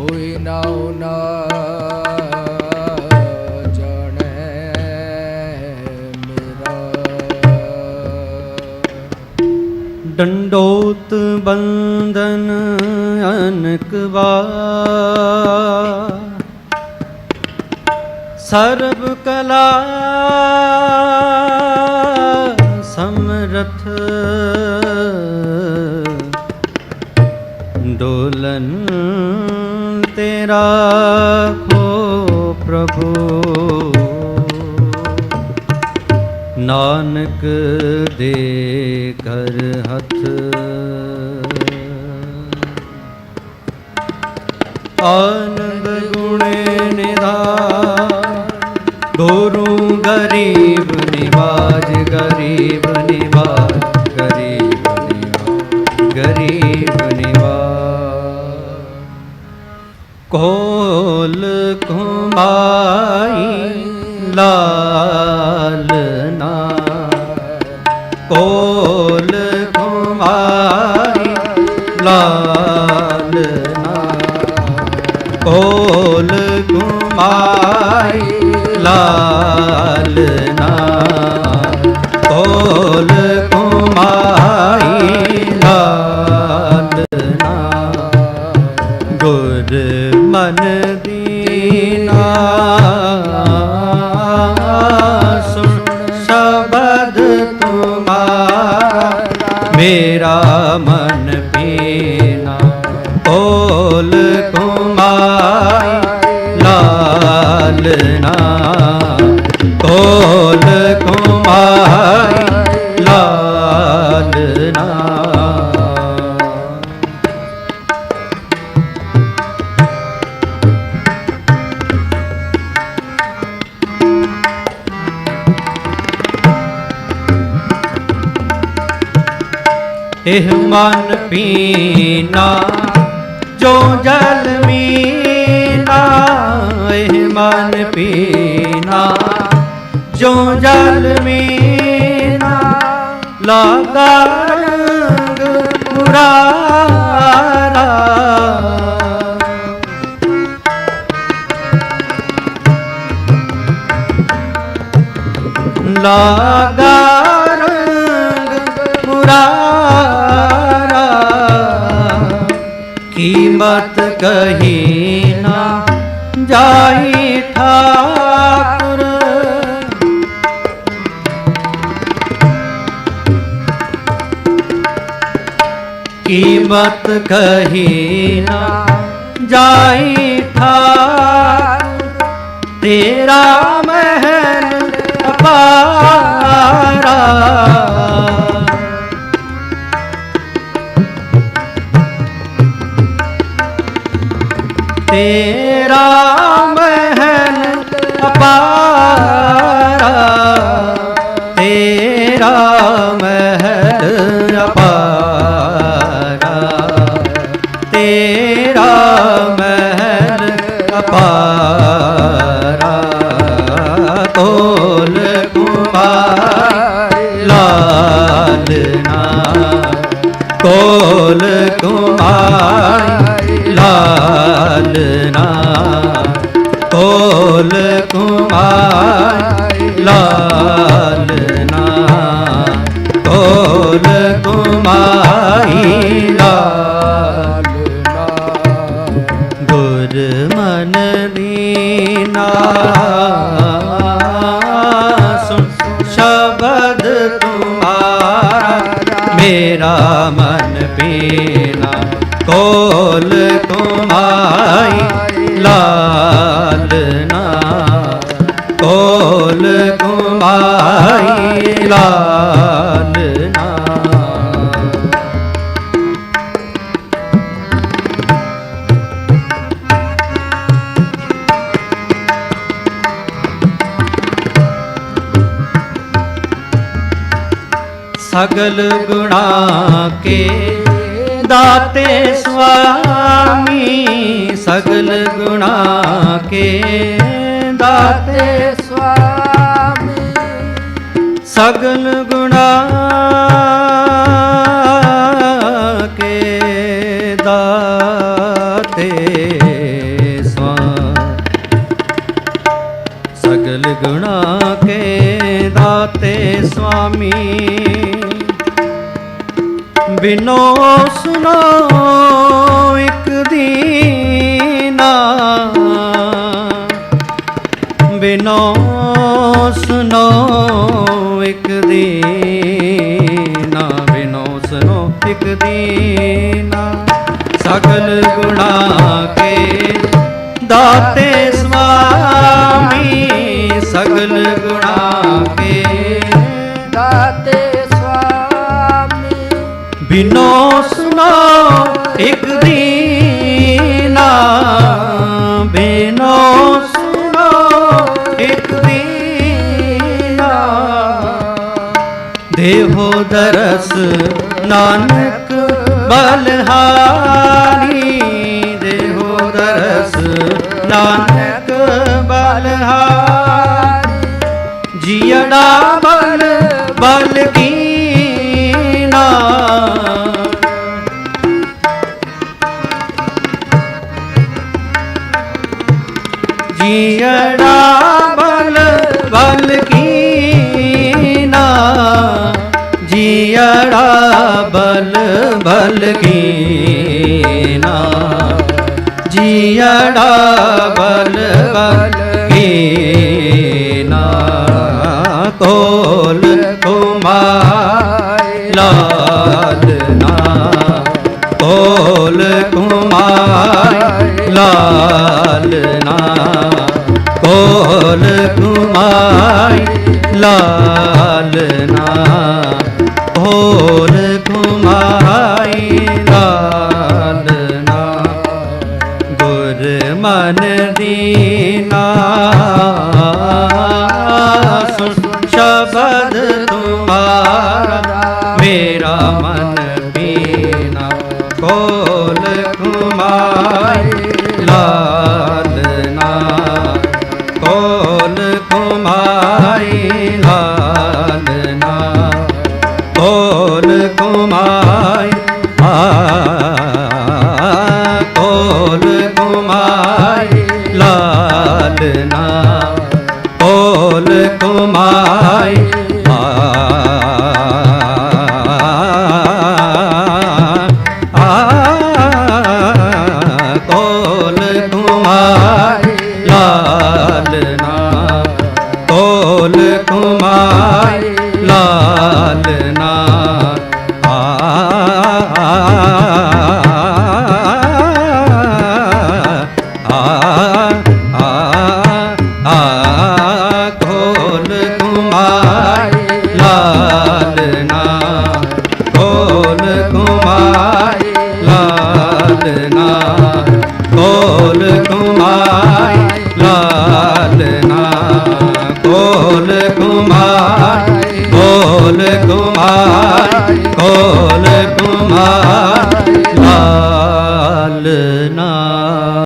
ਕੋਈ ਨਾਉ ਨਾ ਜਾਣੈ ਡੰਡੋਤ ਬੰਧਨ ਅਨਕ ਵਾਰ। ਸਰਬ ਕਲਾ ਤੇਰਾ ਖੋ ਪ੍ਰਭੂ। ਨਾਨਕ ਦੇ ਕਰ ਹੱਥ। ਆਨੰਦ ਗੁਣੇ ਨਿਧਾਨ। ਗੁਰੂ ਗਰੀਬ ਨਿਵਾਜ ਗਰੀਬ। ਕੁਮਾਈ ਲਾਲਨਾ ਕੋਲ ਕੁਮਾਈ ਲਾਲਨਾ ਕੋਲ ਕੁਮਾਈ ਲਾਲਨਾ ਕੋਲ ਕੁਮਾਈ ਲਾਲਨਾ ਇਹ ਮਨ ਪੀਨਾ ਜੋ ਜਲ ਮੀਨਾ ਇਹ ਮਨ ਪੀਨਾ। ਜੋ ਜਲ ਮੀਨਾ ਲਾਗਾ ਰੰਗ ਮੁਰਾਰਾ। ਲਾਗਾ ਰੰਗ ਮੁਰਾਰਾ। ਕੀਮਤ ਕਹੀ ਨਾ ਜਾਈ ਕੀਮਤ ਕਹੀ ਨਾ ਜਾਈ ਠਾਕੁਰ ਤੇਰਾ ਮਹਿਲ ਅਪਾਰਾ। ਤੇਰਾ ਲਾਲਨਾ ਕੋਲ ਕੁਮਾਰ ਲਾਲਨਾ ਕੋਲ ਕੁਮਾਰੀ ਲਾਲਨਾ ਗੁਰ ਮਨ ਦੀਨਾ ਸੁਣ ਸ਼ਬਦ ਤੁਮਾਰਾ ਮੇਰਾ ਮਨ ਪੀਨਾ ਕੋਲ ਤੁਮਾਈ ਲਾਲਨਾ ਕੋਲ ਤੁਮਾਈ ਲਾਲਨਾ ਸਗਲ ਗੁਣਾ ਕੇ ਦਾਤੇ ਸੁਆਮੀ ਸਗਲ ਗੁਣਾ ਕੇ। ਦਾਤੇ ਸੁਆਮੀ ਸਗਲ ਗੁਣਾ ਕੇ। ਦਾਤੇ ਸਗਲ ਗੁਣਾ ਕੇ। ਦਾਤੇ ਸੁਆਮੀ ਬਿਨੋ ਸੁਨੋ ਇੱਕ ਦੀਨਾ। ਬਿਨੋ ਸੁਨੋ ਇੱਕ ਦੀਨਾ। ਬਿਨੋ ਸੁਨੋ ਇੱਕ ਦੀਨਾ। ਸਗਲ ਗੁਣਾ ਕੇ ਦਾਤੇ ਸੁਆਮੀ ਸਗਲ ਗੁਣਾ ਬਿਨੋ ਸੁਨਾ, ਇੱਕ ਦੀਨਾ ਬਿਨੋ ਸੁਨੋ, ਇੱਕ ਦੀਨਾ ਦੇਹੋ ਦਰਸ ਨਾਨਕ ਬਲਹਾਰੀ ਦੇਹੋ ਦਰਸ ਨਾਨਕ ਬਲਹਾਰੀ ਜੀੜਾ ਬਲ ਬਲ ਜੀੜਾ ਬਲ ਬਲ ਕੀਨਾ। ਜੀੜਾ ਬਲ ਬਲ ਕੀਨਾ। ਜੀੜਾ ਬਲ ਬਲ ਕੀਨਾ। ਕੋਲ ਕੁਮਾਰ ਲਾਲਨਾ ਕੋਲ ਕੁਮਾਰ ਲਾਲਨਾ ਕੋਲ ਕੁਮਾਰ ਲਾਲਨਾ ਕੋਲ ਕੁਮਾਰ ਲਾਲਨਾ ਗੁਰ ਮਨ ਦੀਨਾ ਸੁਣ ਸ਼ਬਦ ਤੁਮਾਰਾ ਮੇਰਾ ਮਨ ਬੀਨਾ ਕੋਲ কল